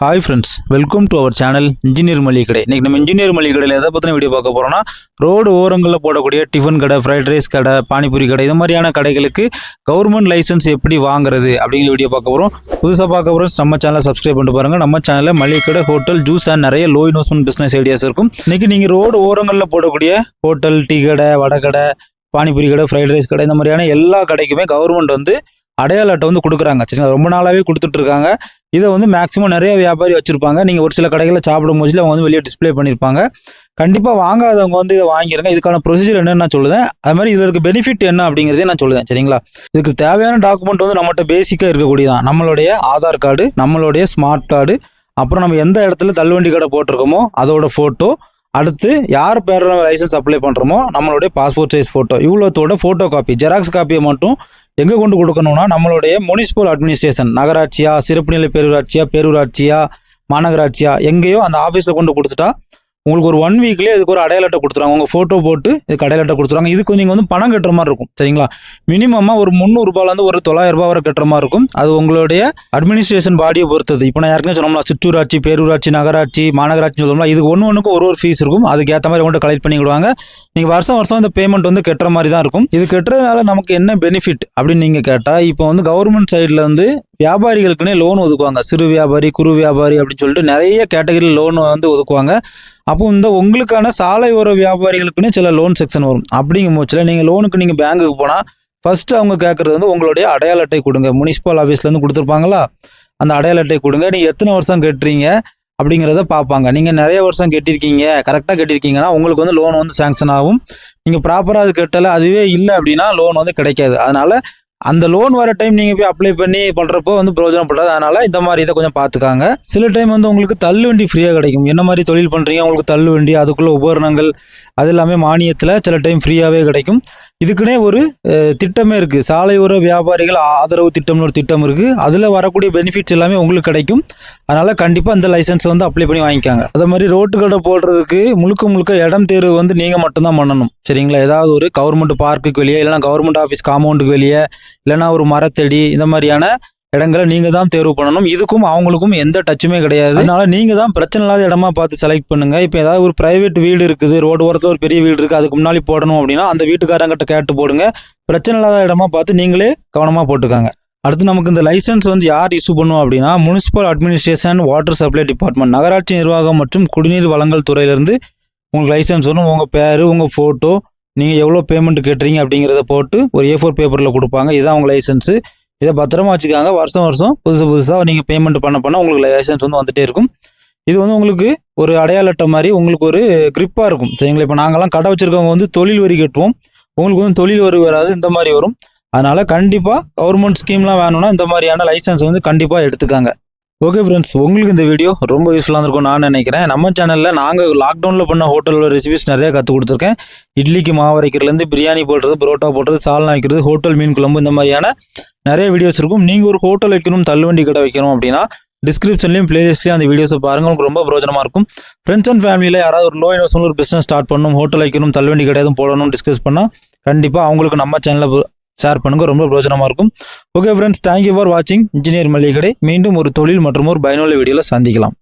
Hi friends welcome to our channel engineer மளிகை கடை இன்னைக்கு நம்ம இன்ஜினியர் மளிகை கடையில் எதை பற்றின வீடியோ பார்க்க போகிறோம்னா ரோடு ஓரங்களில் போடக்கூடிய டிஃபன் கடை ஃப்ரைட் ரைஸ் கடை பானிபூரி கடை இது மாதிரியான கடைகளுக்கு கவர்மெண்ட் லைசன்ஸ் எப்படி வாங்குறது அப்படிங்கிற வீடியோ பார்க்க போகிறோம் புதுசாக பார்க்க போகிறோம் நம்ம சேனலை சப்ஸ்கிரைப் பண்ணிட்டு பாருங்கள் நம்ம சேனலில் மளிகை கடை ஹோட்டல் ஜூஸ் அண்ட் நிறைய லோ இன்வெஸ்ட்மெண்ட் பிஸ்னஸ் ஐடியாஸ் இருக்கும். இன்றைக்கி நீங்கள் ரோடு ஓரங்களில் போடக்கூடிய ஹோட்டல் டீ கடை வடை கடை பானிபூரி கடை ஃப்ரைட் ரைஸ் கடை இந்த மாதிரியான எல்லா கடைக்குமே கவர்மெண்ட் வந்து அடையாள அட்டை வந்து கொடுக்குறாங்க. சரிங்களா? ரொம்ப நாளாகவே கொடுத்துட்ருக்காங்க. இதை வந்து மேக்ஸிமம் நிறைய வியாபாரி வச்சுருப்பாங்க. நீங்கள் ஒரு சில கடைகளில் சாப்பிடும் போது அவங்க வந்து வெளியே டிஸ்ப்ளே பண்ணியிருப்பாங்க. கண்டிப்பாக வாங்காதவங்க வந்து இதை வாங்கிடுங்க இதுக்கான ப்ரொசீஜர் என்னன்னு நான் சொல்லுதேன். அது மாதிரி இதில் இருக்க பெனிஃபிட் என்ன அப்படிங்கிறதே நான் சொல்லுவேன் சரிங்களா? இதுக்கு தேவையான டாக்குமெண்ட் வந்து நம்மகிட்ட பேசிக்காக இருக்கக்கூடியதான் நம்மளுடைய ஆதார் கார்டு நம்மளுடைய ஸ்மார்ட் கார்டு அப்புறம் நம்ம எந்த இடத்துல தள்ளுவண்டி கடை போட்டிருக்கோமோ அதோட ஃபோட்டோ அடுத்து யார் பேரில் லைசன்ஸ் அப்ளை பண்ணுறோமோ நம்மளுடைய பாஸ்போர்ட் சைஸ் ஃபோட்டோ இவ்வளோத்தோட ஃபோட்டோ காப்பி ஜெராக்ஸ் காப்பியை மட்டும் எங்கே கொண்டு கொடுக்கணும்னா நம்மளுடைய முனிசிபல் அட்மினிஸ்ட்ரேஷன் நகராட்சியா சிறப்பு நிலை பேரூராட்சியா பேரூராட்சியா மாநகராட்சியா எங்கேயோ அந்த ஆஃபீஸில் கொண்டு கொடுத்துட்டா உங்களுக்கு ஒரு ஒன் வீக்லேயே இதுக்கு ஒரு அடையாளட்டை கொடுத்துருவாங்க. உங்கள் ஃபோட்டோ போட்டு இதுக்கு அடையாளட்டை கொடுத்துருவாங்க. இதுக்கு நீங்கள் வந்து பணம் கட்டுற மாதிரி இருக்கும். சரிங்களா? மினிமமாக ஒரு முந்நூறுபாலேருந்து ஒரு தொள்ளாயிரரூபா ரூபாய் வரை கட்டுற மாதிரி இருக்கும். அது உங்களுடைய அட்மினிஸ்ட்ரேஷன் பாடியை பொறுத்தது. இப்போ நான் யாருக்குமே சொன்னோம்னா சிற்றூராட்சி பேரூராட்சி நகராட்சி மாநகராட்சி சொல்லணும்னா இது ஒன்று ஒன்றுக்கும் ஒரு ஒரு ஃபீஸ் இருக்கும். அதுக்கு ஏற்ற மாதிரி உங்கள்கிட்ட கலெக்ட் பண்ணிவிடுவாங்க நீங்கள் வருஷம் வருஷம் இந்த பேமெண்ட் வந்து கட்டுற மாதிரி தான் இருக்கும். இது கட்டுறதுனால நமக்கு என்ன பெனிஃபிட் அப்படின்னு நீங்கள் கேட்டால் இப்போ வந்து கவர்மெண்ட் சைடில் வந்து வியாபாரிகளுக்குன்னே லோன் ஒதுக்குவாங்க. சிறு வியாபாரி குறு வியாபாரி அப்படின்னு சொல்லிட்டு நிறைய கேட்டகரியில் லோன் வந்து ஒதுக்குவாங்க. அப்போ இந்த உங்களுக்கான சாலை ஓர வியாபாரிகளுக்குன்னு சில லோன் செக்ஷன் வரும். அப்படிங்கும் போச்சில் நீங்கள் லோனுக்கு நீங்கள் பேங்குக்கு போனால் ஃபர்ஸ்ட் அவங்க கேட்குறது வந்து உங்களுடைய அடையாள அட்டை கொடுங்க. முனிசிபல் ஆஃபீஸ்லேருந்து கொடுத்துருப்பாங்களா? அந்த அடையாள அட்டை கொடுங்க. நீங்கள் எத்தனை வருஷம் கட்டுறீங்க? அப்படிங்கிறத பார்ப்பாங்க. நீங்கள் நிறைய வருஷம் கட்டியிருக்கீங்க கரெக்டாக கட்டியிருக்கீங்கன்னா உங்களுக்கு வந்து லோன் வந்து சேங்ஷன் ஆகும். நீங்கள் ப்ராப்பராக அது கட்டலை அதுவே இல்லை அப்படின்னா லோன் வந்து கிடைக்காது. அதனால அந்த லோன் வர டைம் நீங்கள் போய் அப்ளை பண்ணி பண்ணுறப்போ வந்து பிரயோஜனப்படாது அதனால இந்த மாதிரி இதை கொஞ்சம் பார்த்துக்காங்க. சில டைம் வந்து உங்களுக்கு தள்ளு வண்டி ஃப்ரீயாக கிடைக்கும். என்ன மாதிரி தொழில் பண்ணுறீங்க உங்களுக்கு தள்ளு வண்டி அதுக்குள்ள உபகரணங்கள் அது எல்லாமே மானியத்தில் சில டைம் ஃப்ரீயாகவே கிடைக்கும். இதுக்குன்னே ஒரு திட்டமே இருக்குது சாலை ஓர வியாபாரிகள் ஆதரவு திட்டம்னு ஒரு திட்டம் இருக்குது அதில் வரக்கூடிய பெனிஃபிட்ஸ் எல்லாமே உங்களுக்கு கிடைக்கும். அதனால் கண்டிப்பாக இந்த லைசன்ஸ் வந்து அப்ளை பண்ணி வாங்கிக்காங்க. அதே மாதிரி ரோட்டு கடை போடுறதுக்கு முழுக்க முழுக்க இடம் தேர்வு வந்து நீங்கள் மட்டும்தான் பண்ணணும். சரிங்களா? ஏதாவது ஒரு கவர்மெண்ட் பார்க்குக்கு வெளியே இல்லைனா கவர்மெண்ட் ஆஃபீஸ் காம்பவுண்டுக்கு வெளியே இல்லைனா ஒரு மரத்தடி இந்த மாதிரியான இடங்களை நீங்கள் தான் தேர்வு பண்ணணும். இதுக்கும் அவங்களுக்கும் எந்த டச்சுமே கிடையாது. அதனால நீங்கள் தான் பிரச்சனை இல்லாத இடமா பார்த்து செலக்ட் பண்ணுங்க. இப்போ ஏதாவது ஒரு பிரைவேட் வீடு இருக்குது. ரோடு ஓரத்தில் ஒரு பெரிய வீடு இருக்குது அதுக்கு முன்னாடி போடணும் அப்படின்னா அந்த வீட்டுக்காரங்கிட்ட கேட்டு போடுங்க. பிரச்சனை இல்லாத இடமா பார்த்து நீங்களே கவனமாக போட்டுக்காங்க. அடுத்து நமக்கு இந்த லைசன்ஸ் வந்து யார் இஷ்யூ பண்ணுவோம் அப்படின்னா municipal administration water supply department நகராட்சி நிர்வாகம் மற்றும் குடிநீர் வழங்கல் துறையிலேருந்து உங்களுக்கு லைசன்ஸ் வரும். உங்கள் பேர் உங்கள் ஃபோட்டோ நீங்கள் எவ்வளோ பேமெண்ட் கேட்டுறீங்க அப்படிங்கிறத போட்டு ஒரு ஏ ஃபோர் பேப்பரில் கொடுப்பாங்க. இதுதான் உங்கள் லைசன்ஸு இதை பத்திரமா வச்சுக்காங்க. வருஷம் வருஷம் புதுசு புதுசாக நீங்கள் பேமெண்ட் பண்ண பண்ண உங்களுக்கு லைசன்ஸ் வந்து வந்துட்டே இருக்கும். இது வந்து உங்களுக்கு ஒரு அடையாள அட்டை மாதிரி உங்களுக்கு ஒரு கிரிப்பாக இருக்கும். சரிங்களா? இப்போ நாங்கள்லாம் கடை வச்சுருக்கவங்க வந்து தொழில் வரி கட்டுவோம். உங்களுக்கு வந்து தொழில் வரி வராது இந்த மாதிரி வரும். அதனால் கண்டிப்பாக கவர்மெண்ட் ஸ்கீம்லாம் வேணும்னா இந்த மாதிரியான லைசன்ஸ் வந்து கண்டிப்பாக எடுத்துக்காங்க. ஓகே ஃப்ரெண்ட்ஸ் உங்களுக்கு இந்த வீடியோ ரொம்ப யூஸ்ஃபுல்லாக இருக்கும் நான் நினைக்கிறேன். நம்ம சேனலில் நாங்கள் லாக்டவுனில் பண்ண ஹோட்டலோட ரெசிபிஸ் நிறையா கற்றுக் கொடுத்துருக்கேன். இட்லிக்கு மாவு பிரியாணி போடுறது பரோட்டா போடுறது சால்னா வைக்கிறது ஹோட்டல் மீன் குழம்பு இந்த மாதிரியான நிறைய வீடியோஸ் இருக்கும். நீங்கள் ஒரு ஹோட்டல் வைக்கணும் தள்ளுவண்டி கடை வைக்கணும் அப்படின்னா டிஸ்கிரிப்ஷன்லையும் பிளேலிஸ்ட்லையும் அந்த வீடியோஸை பாருங்க. உங்களுக்கு ரொம்ப பிரோஜனமாக இருக்கும். ஃப்ரெண்ட்ஸ் அண்ட் ஃபேமிலியில் யாராவது ஒரு லோ இன்வெஸ்ட்மெண்ட் ஒரு பிஸ்னஸ் ஸ்டார்ட் பண்ணணும் ஹோட்டல் வைக்கணும் தள்ளுவண்டி கடை எதுவும் போடணும் டிஸ்கஸ் பண்ணால் கண்டிப்பாக அவங்களுக்கு நம்ம சேனலில் ஷேர் பண்ணுங்க ரொம்ப பிரோஜனமாக இருக்கும். Okay friends thank you for வாட்சிங் இன்ஜினியர் மல்லிகடை மீண்டும் ஒரு தொழில் மற்றும் ஒரு பயனுள்ள வீடியோவில் சந்திக்கலாம்.